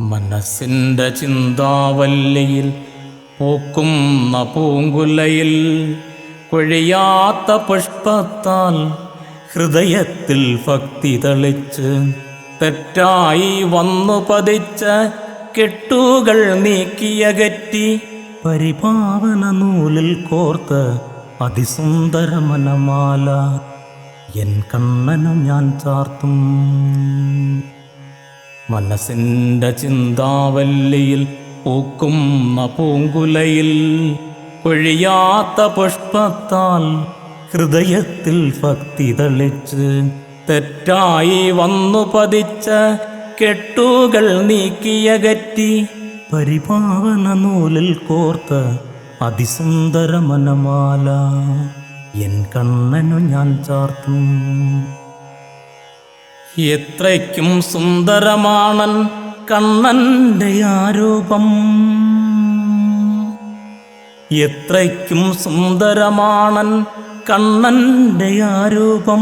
മനസ്സിന്റെ ചിന്താവല്ലിയിൽ പൂക്കുന്ന പൂങ്കുലയിൽ കൊഴിയാത്ത പുഷ്പത്താൽ ഹൃദയത്തിൽ ഭക്തി തളിച്ച് തെറ്റായി വന്നു പതിച്ച കെട്ടുകൾ നീക്കിയകറ്റി പരിപാവന നൂലിൽ കോർത്ത് അതിസുന്ദര മനമാല. എൻ കണ്ണനു ഞാൻ ചാർത്തും. മനസ്സിന്റെ ചിന്താവല്ലിയിൽ പൂക്കുന്ന പൂങ്കുലയിൽ കൊഴിയാത്ത പുഷ്പത്താൽ ഹൃദയത്തിൽ ഭക്തി തളിച്ച് തെറ്റായി വന്നു പതിച്ച കെട്ടുകൾ നീക്കിയകറ്റി പരിപാവന നൂലിൽ കോർത്ത അതിസുന്ദര മനമാല. എൻ കണ്ണനു ഞാൻ ചാർത്തും. എത്രയ്ക്കും സുന്ദരമാണൻ കണ്ണന്റെ ആരൂപം. എത്രയ്ക്കും സുന്ദരമാണൻ കണ്ണന്റെ ആരൂപം.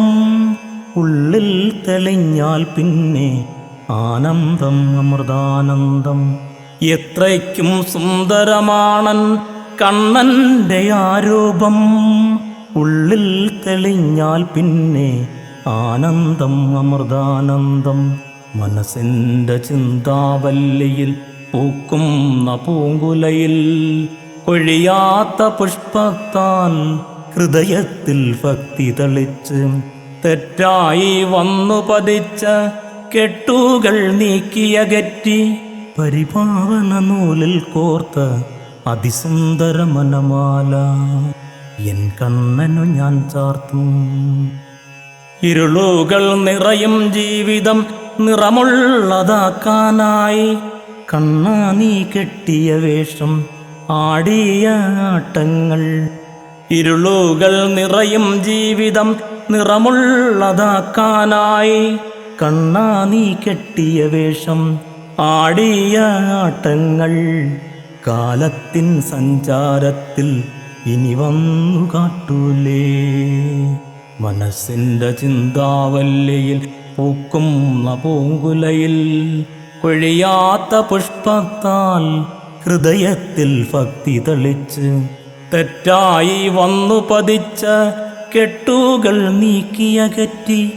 ഉള്ളിൽ തെളിഞ്ഞാൽ പിന്നെ ആനന്ദം അമൃതാനന്ദം. എത്രയ്ക്കും സുന്ദരമാണൻ കണ്ണന്റെ ആരൂപം. ഉള്ളിൽ തെളിഞ്ഞാൽ പിന്നെ ആനന്ദം അമൃതാനന്ദം. മനസ്സിന്റെ ചിന്താവല്ലിയിൽ പൂക്കും പൂങ്കുലയിൽ കൊഴിയാത്ത പുഷ്പത്താൽ ഹൃദയത്തിൽ ഭക്തി തളിച്ച് തെറ്റായി വന്നു പതിച്ച കെട്ടുകൾ നീക്കിയകറ്റി പരിപാവന നൂലിൽ കോർത്ത അതിസുന്ദര മനമാല. എൻ കണ്ണനു ഞാൻ ചാർത്തും. ഇരുളുകൾ നിറയും ജീവിതം നിറമുള്ളതാക്കാനായി. കണ്ണാ നീ കെട്ടിയ വേഷം ആടിയ ആട്ടങ്ങൾ. ഇരുളുകൾ നിറയും ജീവിതം നിറമുള്ളതാക്കാനായി. കണ്ണാ നീ കെട്ടിയ വേഷം ആടിയ ആട്ടങ്ങൾ. കാലത്തിൻ സഞ്ചാരത്തിൽ ഇനി വന്നു കാട്ടൂലേ. മനസ്സിന്റെ ചിന്താവല്ലിയിൽ പൂക്കുന്ന പൂങ്കുലയിൽ കൊഴിയാത്ത പുഷ്പത്താൽ ഹൃദയത്തിൽ ഭക്തി തളിച്ച് തെറ്റായി വന്നു പതിച്ച കെട്ടുകൾ നീക്കിയകറ്റി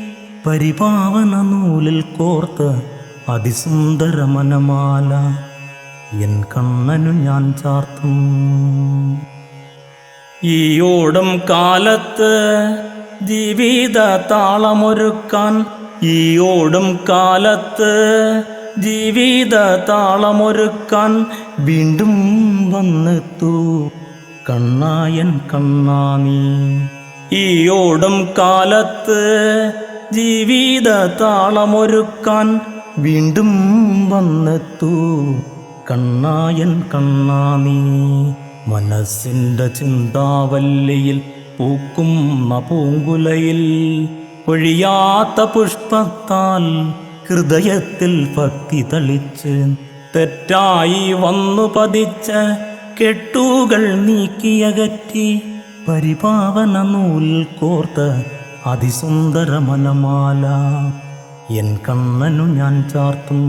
പരിപാവന നൂലിൽ കോർത്ത് അതിസുന്ദര മനമാല. എൻ കണ്ണനു ഞാൻ ചാർത്തും. ഈ ഓടം കാലത്ത് ജീവിത താളമൊരുക്കാൻ ഈ ഓടും കാലത്ത് ജീവിത താളമൊരുക്കാൻ വീണ്ടും വന്നെത്തു. കണ്ണായൻ കണ്ണാനി. ഈ ഓടും കാലത്ത് ജീവിത താളമൊരുക്കാൻ വീണ്ടും വന്നെത്തു. കണ്ണായൻ കണ്ണാനി. മനസ്സിന്റെ ചിന്താവല്ലിയിൽ പൂക്കുന്ന പൂങ്കുലയിൽ ഒഴിയാത്ത പുഷ്പത്താൽ ഹൃദയത്തിൽ ഭക്തി തളിച്ച് തെറ്റായി വന്നു പതിച്ച കെട്ടുകൾ നീക്കിയകറ്റി പരിപാവന നൂൽ കോർത്ത് അതിസുന്ദര മനമാല എൻ കണ്ണനു ഞാൻ ചാർത്തും.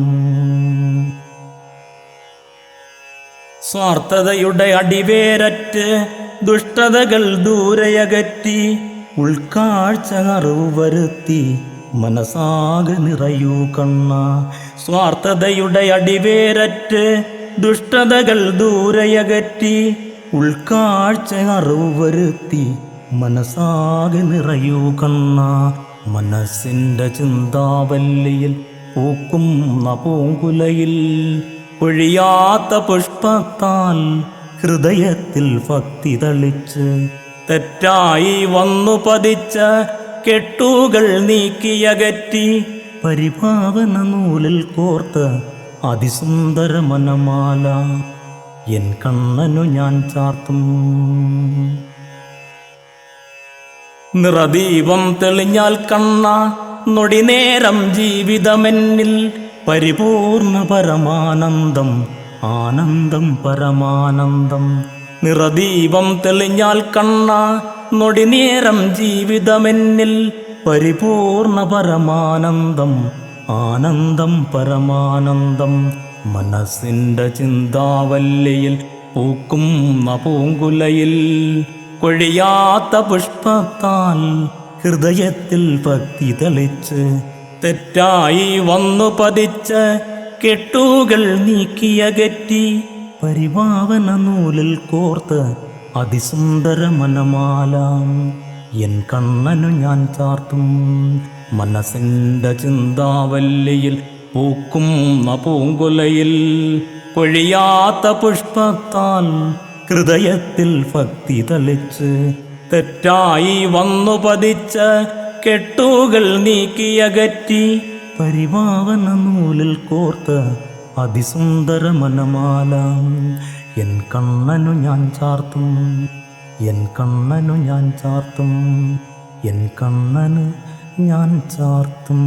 സ്വാർത്ഥതയുടെ അടിവേരറ്റ് ദുഷ്ടതകൾ ദൂരയകറ്റി ഉൾക്കാഴ്ച അറിവ് വരുത്തി മനസ്സാകെ നിറയൂ കണ്ണ. സ്വാർത്ഥതയുടെ അടിവേരറ്റ് ദുഷ്ടതകൾ ദൂരയകറ്റി ഉൾക്കാഴ്ച അറിവ് വരുത്തി മനസ്സാകെ നിറയൂ കണ്ണ. മനസ്സിന്റെ ചിന്താവല്ലിയിൽ പൂക്കും പൂങ്കുലയിൽ ഒഴിയാത്ത പുഷ്പത്താൽ ഹൃദയത്തിൽ ഭക്തി തളിച്ച് തെറ്റായി വന്നു പതിച്ച കെട്ടുകൾ നീക്കിയകറ്റി പരിഭാവന നൂലിൽ കോർത്ത് അതിസുന്ദര മനമാല എൻ കണ്ണനു ഞാൻ ചാർത്തും. നിറദീപം തെളിഞ്ഞാൽ കണ്ണ നൊടിനേരം ജീവിതമെന്നിൽ പരിപൂർണ പരമാനന്ദം ആനന്ദം പരമാനന്ദം. നിറദീപം തെളിഞ്ഞാൽ കണ്ണ നൊടിനേരം ജീവിതമെന്നിൽ പരിപൂർണ പരമാനന്ദം. ആനന്ദം പരമാനന്ദം. മനസ്സിന്റെ ചിന്താവല്ലിയിൽ പൂക്കും പൂങ്കുലയിൽ കൊഴിയാത്ത പുഷ്പത്താൽ ഹൃദയത്തിൽ ഭക്തി തെളിച്ച് തെറ്റായി വന്നു പതിച്ച് കെട്ടുകൾ നീക്കിയകറ്റി പരിപാവന നൂലിൽ കോർത്ത് അതിസുന്ദര മനമാലാം. എൻ കണ്ണനു ഞാൻ ചാർത്തും മനസ്സിന്റെ ചിന്താവല്ലിയിൽ പൂക്കും പൂങ്കുലയിൽ കൊഴിയാത്ത പുഷ്പത്താൽ ഹൃദയത്തിൽ ഭക്തി തളിച്ച് തെറ്റായി വന്നു പതിച്ച കെട്ടുകൾ നീക്കിയകറ്റി പരിപാവന നൂലിൽ കോർത്ത് അതിസുന്ദര മനമാല. എൻ കണ്ണനു ഞാൻ ചാർത്തും എൻ കണ്ണനു ഞാൻ ചാർത്തും എൻ കണ്ണന് ഞാൻ ചാർത്തും.